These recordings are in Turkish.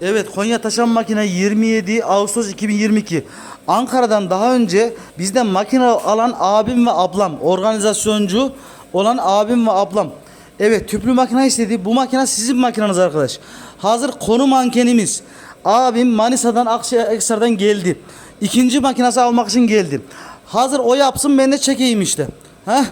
Evet Konya Taşan Makine 27 Ağustos 2022. Ankara'dan daha önce bizden makine alan abim ve ablam, organizasyoncu olan abim ve ablam. Evet tüplü makine istedi. Bu makine sizin makineniz arkadaş. Hazır konu mankenimiz. Abim Manisa'dan Aksaray geldi. İkinci makinesi almak için geldi. Hazır o yapsın ben de çekeyim işte. Heh.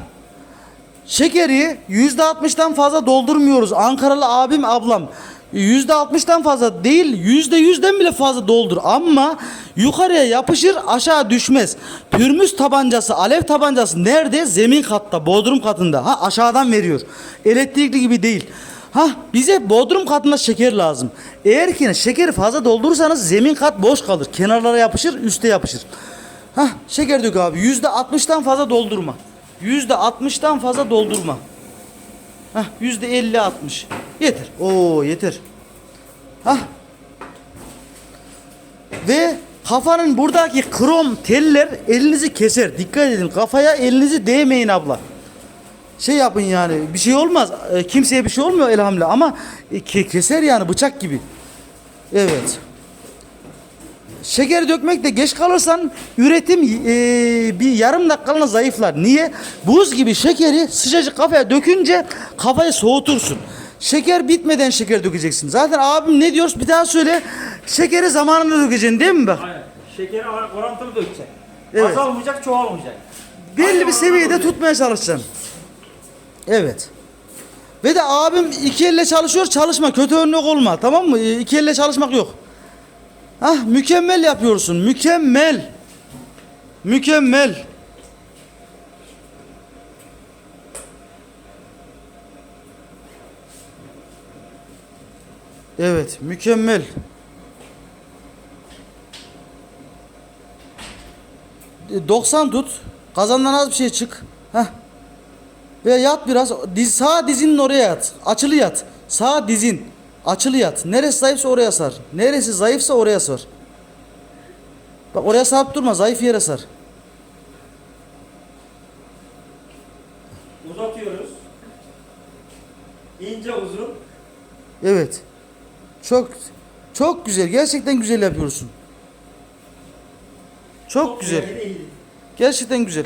Şekeri %60'dan fazla doldurmuyoruz. Ankaralı abim ablam. %60'dan fazla değil %100'den bile fazla doldur ama yukarıya yapışır aşağı düşmez. Pürmüz tabancası alev tabancası nerede? Zemin katta bodrum katında. Ha aşağıdan veriyor. Elektrikli gibi değil. Ha bize bodrum katında şeker lazım. Eğer ki şekeri fazla doldurursanız zemin kat boş kalır. Kenarlara yapışır üste yapışır. Ha şeker dök abi %60'dan fazla doldurma. Yüzde altmıştan fazla doldurma. Hah yüzde elli altmış. Yeter. Oo yeter. Hah. Ve kafanın buradaki krom teller elinizi keser. Dikkat edin kafaya elinizi değmeyin abla. Şey yapın yani bir şey olmaz. E, kimseye bir şey olmuyor elhamdülillah ama e, ke- keser yani bıçak gibi. Evet. Şeker dökmekte geç kalırsan üretim eee, bir yarım dakikalığına zayıflar. Niye? Buz gibi şekeri sıcacık kafaya dökünce kafayı soğutursun. Şeker bitmeden şeker dökeceksin. Zaten abim ne diyoruz bir daha söyle. Şekeri zamanında dökeceksin değil mi bak? Aynen. Şekeri orantılı dökeceksin. Evet. Azalmayacak, çoğalmayacak. Belli bir seviyede tutmaya çalışacaksın. Evet. Ve de abim iki elle çalışıyor çalışma kötü örnek olma tamam mı? İki elle çalışmak yok. Hah mükemmel yapıyorsun mükemmel. Mükemmel. Evet mükemmel. E, 90 tut. Kazandan az bir şey çık. Heh. Ve yat biraz. Diz, sağ dizinin oraya yat. Açılı yat. Sağ dizin. Açılı yat. Neresi zayıfsa oraya sar. Neresi zayıfsa oraya sar. Bak oraya sarıp durma. Zayıf yere sar. Uzatıyoruz. İnce uzun. Evet. Çok çok güzel. Gerçekten güzel yapıyorsun. Çok güzel. ileri değil. Gerçekten güzel.